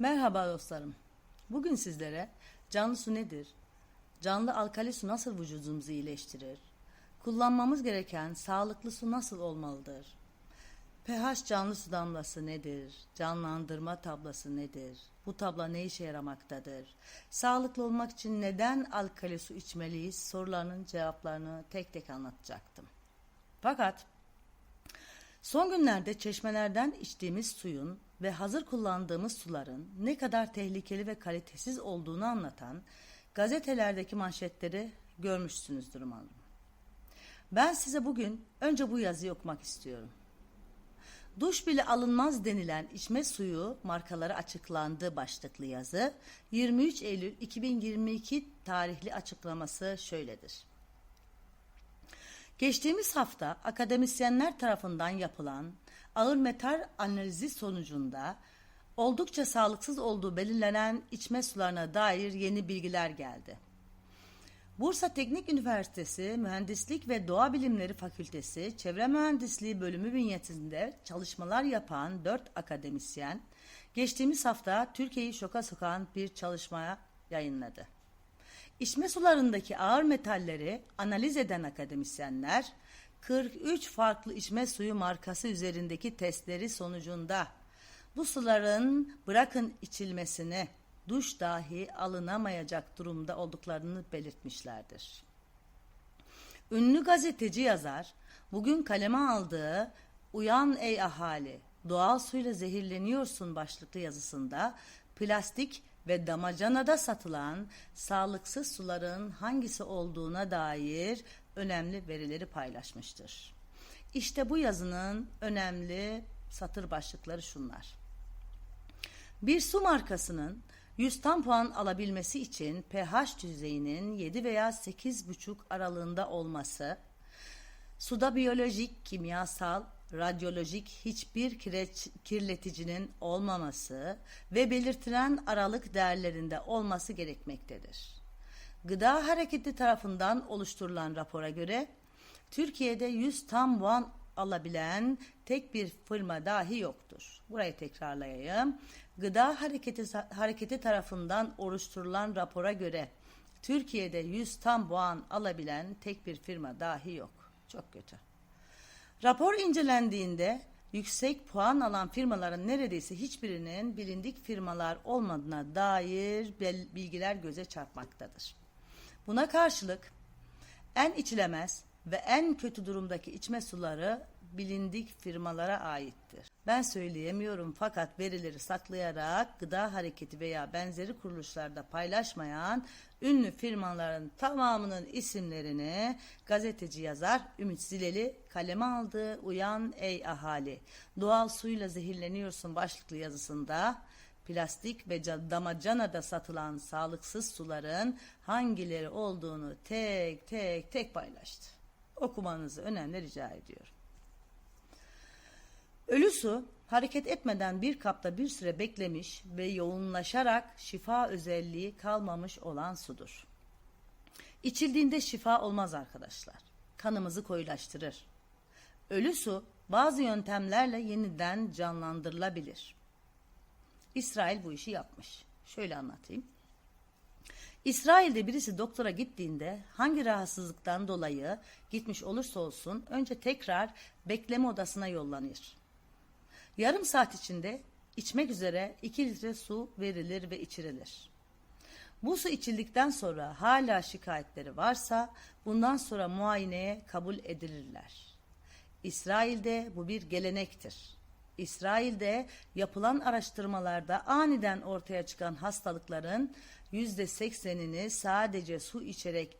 Merhaba dostlarım. Bugün sizlere canlı su nedir? Canlı alkali su nasıl vücudumuzu iyileştirir? Kullanmamız gereken sağlıklı su nasıl olmalıdır? pH canlı su damlası nedir? Canlandırma tablası nedir? Bu tabla ne işe yaramaktadır? Sağlıklı olmak için neden alkali su içmeliyiz? Sorularının cevaplarını tek tek anlatacaktım. Fakat Son günlerde çeşmelerden içtiğimiz suyun ve hazır kullandığımız suların ne kadar tehlikeli ve kalitesiz olduğunu anlatan gazetelerdeki manşetleri görmüşsünüzdür umarım. Ben size bugün önce bu yazıyı okumak istiyorum. Duş bile alınmaz denilen içme suyu markaları açıklandı başlıklı yazı 23 Eylül 2022 tarihli açıklaması şöyledir. Geçtiğimiz hafta akademisyenler tarafından yapılan ağır metal analizi sonucunda oldukça sağlıksız olduğu belirlenen içme sularına dair yeni bilgiler geldi. Bursa Teknik Üniversitesi Mühendislik ve Doğa Bilimleri Fakültesi Çevre Mühendisliği bölümü bünyesinde çalışmalar yapan dört akademisyen geçtiğimiz hafta Türkiye'yi şoka sokan bir çalışmaya yayınladı. İçme sularındaki ağır metalleri analiz eden akademisyenler 43 farklı içme suyu markası üzerindeki testleri sonucunda bu suların bırakın içilmesini duş dahi alınamayacak durumda olduklarını belirtmişlerdir. Ünlü gazeteci yazar bugün kaleme aldığı Uyan ey ahali doğal suyla zehirleniyorsun başlıklı yazısında plastik ve damacanada satılan sağlıksız suların hangisi olduğuna dair önemli verileri paylaşmıştır. İşte bu yazının önemli satır başlıkları şunlar. Bir su markasının 100 tam puan alabilmesi için pH düzeyinin 7 veya 8,5 aralığında olması, suda biyolojik, kimyasal, radyolojik hiçbir kireç, kirleticinin olmaması ve belirtilen aralık değerlerinde olması gerekmektedir. Gıda Hareketi tarafından oluşturulan rapora göre Türkiye'de 100 tam puan alabilen tek bir firma dahi yoktur. Burayı tekrarlayayım. Gıda Hareketi, Hareketi tarafından oluşturulan rapora göre Türkiye'de 100 tam puan alabilen tek bir firma dahi yok. Çok kötü. Rapor incelendiğinde yüksek puan alan firmaların neredeyse hiçbirinin bilindik firmalar olmadığına dair bilgiler göze çarpmaktadır. Buna karşılık en içilemez ve en kötü durumdaki içme suları bilindik firmalara aittir. Ben söyleyemiyorum fakat verileri saklayarak gıda hareketi veya benzeri kuruluşlarda paylaşmayan ünlü firmaların tamamının isimlerini gazeteci yazar Ümit Zileli kaleme aldı. Uyan ey ahali doğal suyla zehirleniyorsun başlıklı yazısında plastik ve damacanada satılan sağlıksız suların hangileri olduğunu tek tek tek paylaştı. Okumanızı önemli rica ediyorum. Ölü su hareket etmeden bir kapta bir süre beklemiş ve yoğunlaşarak şifa özelliği kalmamış olan sudur. İçildiğinde şifa olmaz arkadaşlar. Kanımızı koyulaştırır. Ölü su bazı yöntemlerle yeniden canlandırılabilir. İsrail bu işi yapmış. Şöyle anlatayım. İsrail'de birisi doktora gittiğinde hangi rahatsızlıktan dolayı gitmiş olursa olsun önce tekrar bekleme odasına yollanır. Yarım saat içinde içmek üzere 2 litre su verilir ve içirilir. Bu su içildikten sonra hala şikayetleri varsa bundan sonra muayeneye kabul edilirler. İsrail'de bu bir gelenektir. İsrail'de yapılan araştırmalarda aniden ortaya çıkan hastalıkların yüzde seksenini sadece su içerek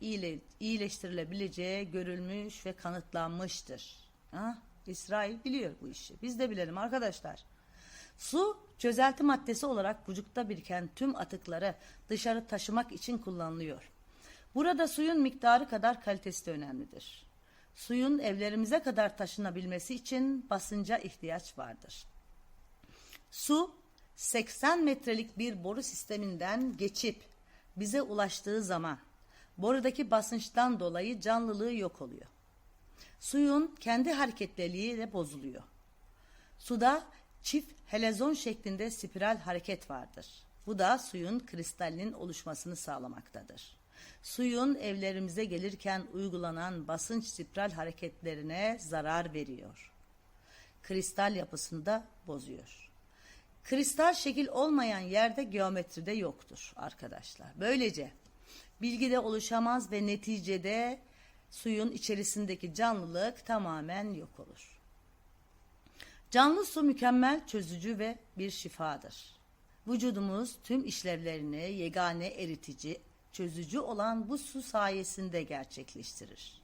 iyileştirilebileceği görülmüş ve kanıtlanmıştır. Ha? İsrail biliyor bu işi. Biz de bilelim arkadaşlar. Su çözelti maddesi olarak vücutta biriken tüm atıkları dışarı taşımak için kullanılıyor. Burada suyun miktarı kadar kalitesi de önemlidir. Suyun evlerimize kadar taşınabilmesi için basınca ihtiyaç vardır. Su 80 metrelik bir boru sisteminden geçip bize ulaştığı zaman borudaki basınçtan dolayı canlılığı yok oluyor suyun kendi hareketliliğiyle bozuluyor. Suda çift helezon şeklinde spiral hareket vardır. Bu da suyun kristalinin oluşmasını sağlamaktadır. Suyun evlerimize gelirken uygulanan basınç spiral hareketlerine zarar veriyor. Kristal yapısını da bozuyor. Kristal şekil olmayan yerde geometride yoktur arkadaşlar. Böylece bilgide oluşamaz ve neticede suyun içerisindeki canlılık tamamen yok olur. Canlı su mükemmel çözücü ve bir şifadır. Vücudumuz tüm işlevlerini yegane eritici, çözücü olan bu su sayesinde gerçekleştirir.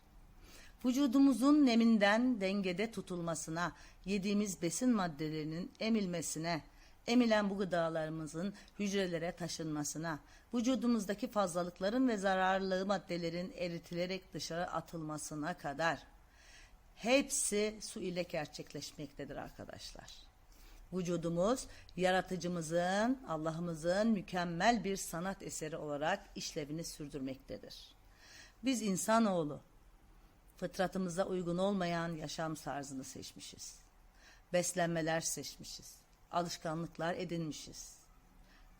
Vücudumuzun neminden dengede tutulmasına, yediğimiz besin maddelerinin emilmesine, emilen bu gıdalarımızın hücrelere taşınmasına, vücudumuzdaki fazlalıkların ve zararlı maddelerin eritilerek dışarı atılmasına kadar hepsi su ile gerçekleşmektedir arkadaşlar. Vücudumuz yaratıcımızın, Allah'ımızın mükemmel bir sanat eseri olarak işlevini sürdürmektedir. Biz insanoğlu fıtratımıza uygun olmayan yaşam tarzını seçmişiz. Beslenmeler seçmişiz. Alışkanlıklar edinmişiz.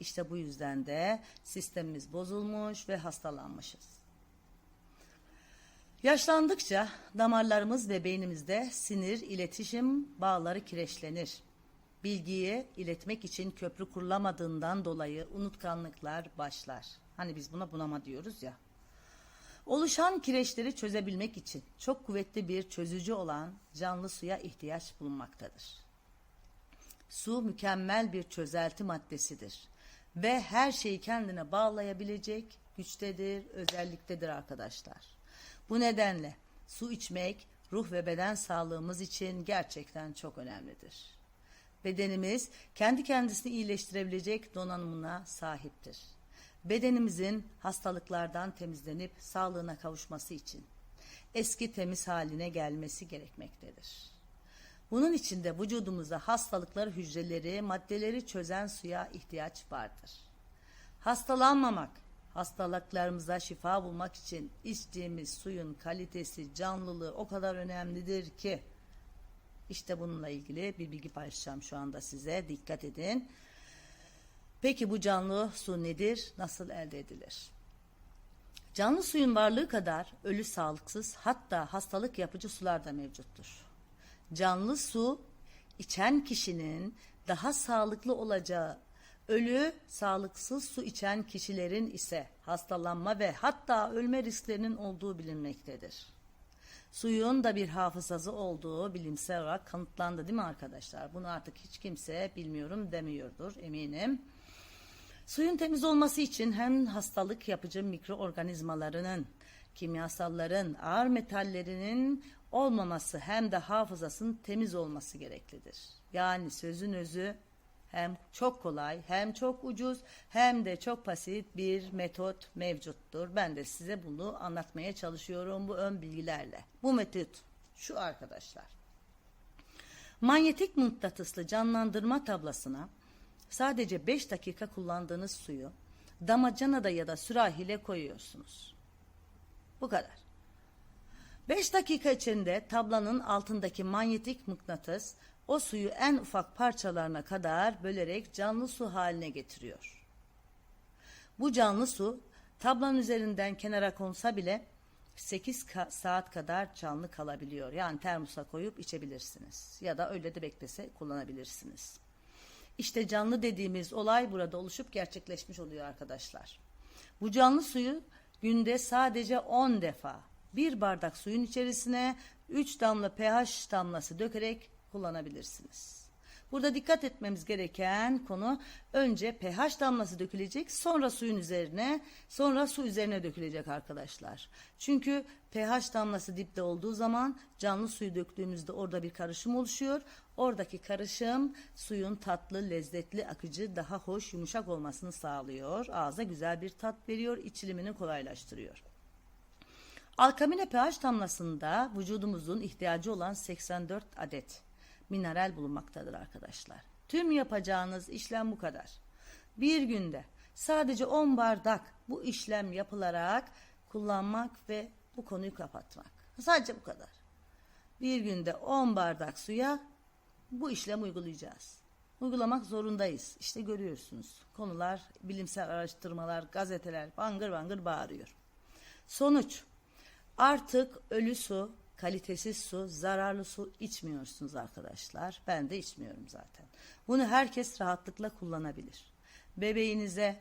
İşte bu yüzden de sistemimiz bozulmuş ve hastalanmışız. Yaşlandıkça damarlarımız ve beynimizde sinir, iletişim bağları kireçlenir. Bilgiyi iletmek için köprü kurulamadığından dolayı unutkanlıklar başlar. Hani biz buna bunama diyoruz ya. Oluşan kireçleri çözebilmek için çok kuvvetli bir çözücü olan canlı suya ihtiyaç bulunmaktadır. Su mükemmel bir çözelti maddesidir ve her şeyi kendine bağlayabilecek güçtedir, özelliktedir arkadaşlar. Bu nedenle su içmek ruh ve beden sağlığımız için gerçekten çok önemlidir. Bedenimiz kendi kendisini iyileştirebilecek donanımına sahiptir. Bedenimizin hastalıklardan temizlenip sağlığına kavuşması için eski temiz haline gelmesi gerekmektedir. Bunun için de vücudumuzda hastalıkları hücreleri, maddeleri çözen suya ihtiyaç vardır. Hastalanmamak, hastalıklarımıza şifa bulmak için içtiğimiz suyun kalitesi, canlılığı o kadar önemlidir ki işte bununla ilgili bir bilgi paylaşacağım şu anda size. Dikkat edin. Peki bu canlı su nedir? Nasıl elde edilir? Canlı suyun varlığı kadar ölü sağlıksız hatta hastalık yapıcı sular da mevcuttur. Canlı su içen kişinin daha sağlıklı olacağı, ölü sağlıksız su içen kişilerin ise hastalanma ve hatta ölme risklerinin olduğu bilinmektedir. Suyun da bir hafızası olduğu bilimsel olarak kanıtlandı değil mi arkadaşlar? Bunu artık hiç kimse bilmiyorum demiyordur eminim. Suyun temiz olması için hem hastalık yapıcı mikroorganizmalarının, kimyasalların, ağır metallerinin olmaması hem de hafızasının temiz olması gereklidir. Yani sözün özü hem çok kolay hem çok ucuz hem de çok basit bir metot mevcuttur. Ben de size bunu anlatmaya çalışıyorum bu ön bilgilerle. Bu metot şu arkadaşlar. Manyetik mıknatıslı canlandırma tablasına sadece 5 dakika kullandığınız suyu damacanada ya da sürahiyle koyuyorsunuz. Bu kadar. 5 dakika içinde tablanın altındaki manyetik mıknatıs o suyu en ufak parçalarına kadar bölerek canlı su haline getiriyor. Bu canlı su tablanın üzerinden kenara konsa bile 8 ka- saat kadar canlı kalabiliyor. Yani termosa koyup içebilirsiniz ya da öyle de beklese kullanabilirsiniz. İşte canlı dediğimiz olay burada oluşup gerçekleşmiş oluyor arkadaşlar. Bu canlı suyu günde sadece 10 defa bir bardak suyun içerisine 3 damla pH damlası dökerek kullanabilirsiniz. Burada dikkat etmemiz gereken konu önce pH damlası dökülecek, sonra suyun üzerine, sonra su üzerine dökülecek arkadaşlar. Çünkü pH damlası dipte olduğu zaman canlı suyu döktüğümüzde orada bir karışım oluşuyor. Oradaki karışım suyun tatlı, lezzetli, akıcı, daha hoş, yumuşak olmasını sağlıyor. Ağza güzel bir tat veriyor, içilimini kolaylaştırıyor. Alkamine pH damlasında vücudumuzun ihtiyacı olan 84 adet mineral bulunmaktadır arkadaşlar. Tüm yapacağınız işlem bu kadar. Bir günde sadece 10 bardak bu işlem yapılarak kullanmak ve bu konuyu kapatmak. Sadece bu kadar. Bir günde 10 bardak suya bu işlem uygulayacağız. Uygulamak zorundayız. İşte görüyorsunuz. Konular, bilimsel araştırmalar, gazeteler bangır bangır bağırıyor. Sonuç. Artık ölü su, kalitesiz su, zararlı su içmiyorsunuz arkadaşlar. Ben de içmiyorum zaten. Bunu herkes rahatlıkla kullanabilir. Bebeğinize,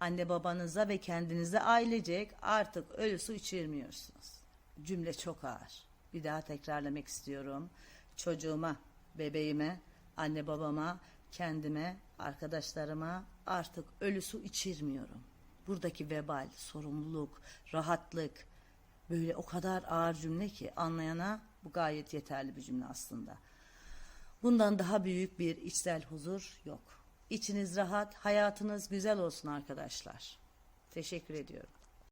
anne babanıza ve kendinize ailecek artık ölü su içirmiyorsunuz. Cümle çok ağır. Bir daha tekrarlamak istiyorum. Çocuğuma, bebeğime, anne babama, kendime, arkadaşlarıma artık ölü su içirmiyorum. Buradaki vebal, sorumluluk, rahatlık böyle o kadar ağır cümle ki anlayana bu gayet yeterli bir cümle aslında. Bundan daha büyük bir içsel huzur yok. İçiniz rahat, hayatınız güzel olsun arkadaşlar. Teşekkür ediyorum.